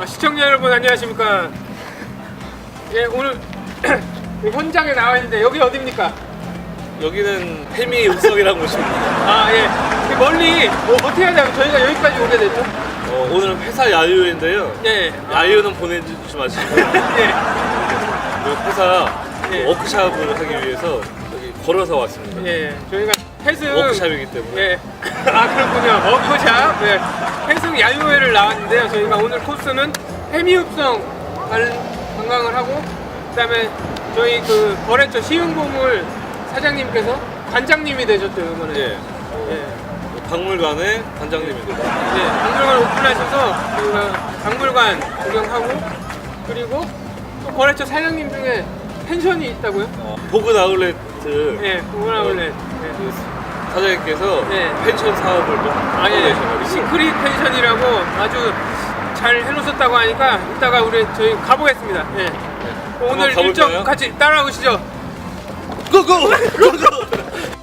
아, 시청자 여러분 안녕하십니까? 예 오늘 현장에 나와 있는데 여기 어디입니까? 여기는 해미 읍성이라는 곳입니다. 아 예. 멀리 뭐 어떻게 하자면 저희가 여기까지 오게 됐죠? 어, 오늘은 회사 야유인데요. 예. 야유는 보내주지 마시고 예. 그 회사 예. 워크샵을 하기 위해서 여기 걸어서 왔습니다. 예. 저희가 해승 워크샵이기 때문에 예. 아 그렇군요. 워크샵. 예. 해승 야유회를 나왔는데요. 저희가 오늘 코스는 해미읍성 관- 관광을 하고 그다음에 저희 그 거래처 시흥보물 사장님께서 관장님이 되셨대요 이번에. 예. 예. 박물관의 관장님입니다. 네, 박물관 오픈하셔서 저희가 박물관 구경하고 그리고 또 거래처 사장님 중에 펜션이 있다고요? 어, 보그 아울렛을 예, 오라울렛. 그 사장님께서 예. 펜션 사업을 좀 하고 계셔가지고 시크릿 펜션이라고 아주 잘 해놓으셨다고 하니까 이따가 우리 저희 가보겠습니다. 예. 오늘 가볼까요? 일정 같이 따라오시죠. 고고! 고고!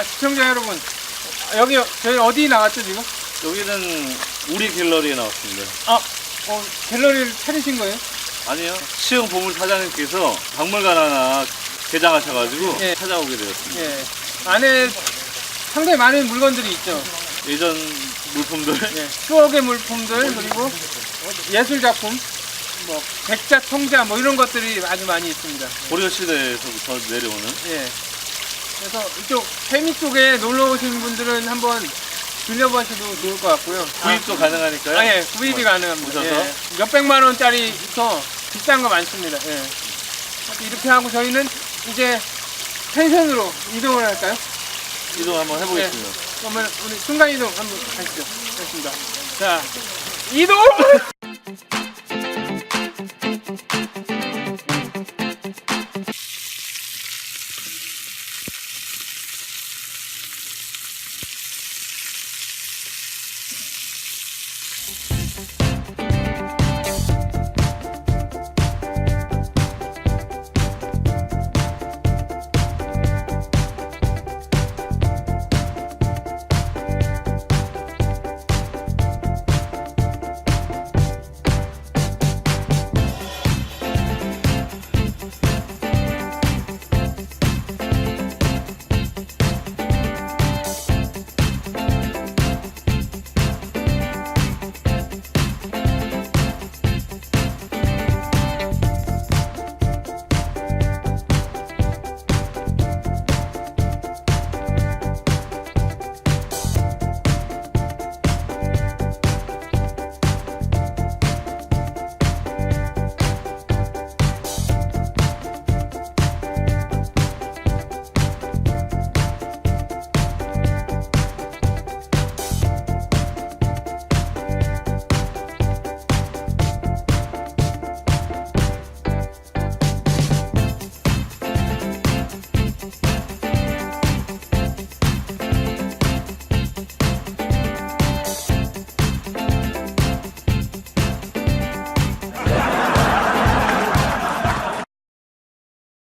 아, 시청자 여러분, 아, 여기 저희 어디 나왔죠 지금? 여기는 우리 갤러리에 나왔습니다. 아, 어, 갤러리를 차리신 거예요? 아니요. 시흥 보물 사장님께서 박물관 하나 개장하셔가지고 예. 찾아오게 되었습니다. 예. 안에 상당히 많은 물건들이 있죠. 예전 물품들 예, 추억의 물품들 그리고 예술 작품, 뭐 백자, 통자 뭐 이런 것들이 아주 많이 있습니다. 고려 시대에서부터 내려오는 예. 그래서 이쪽 해미 쪽에 놀러 오신 분들은 한번 들려보셔도 좋을 것 같고요. 구입도 가능하니까요. 아, 예, 구입이 가능합니다. 오셔서. 예. 몇백만 원짜리부터 비싼 거 많습니다. 예. 이렇게 하고 저희는 이제 펜션으로 이동을 할까요? 이동 한번 해보겠습니다. 그러면 우리 순간 이동 한번 가시죠. 됐습니다. 자, 이동!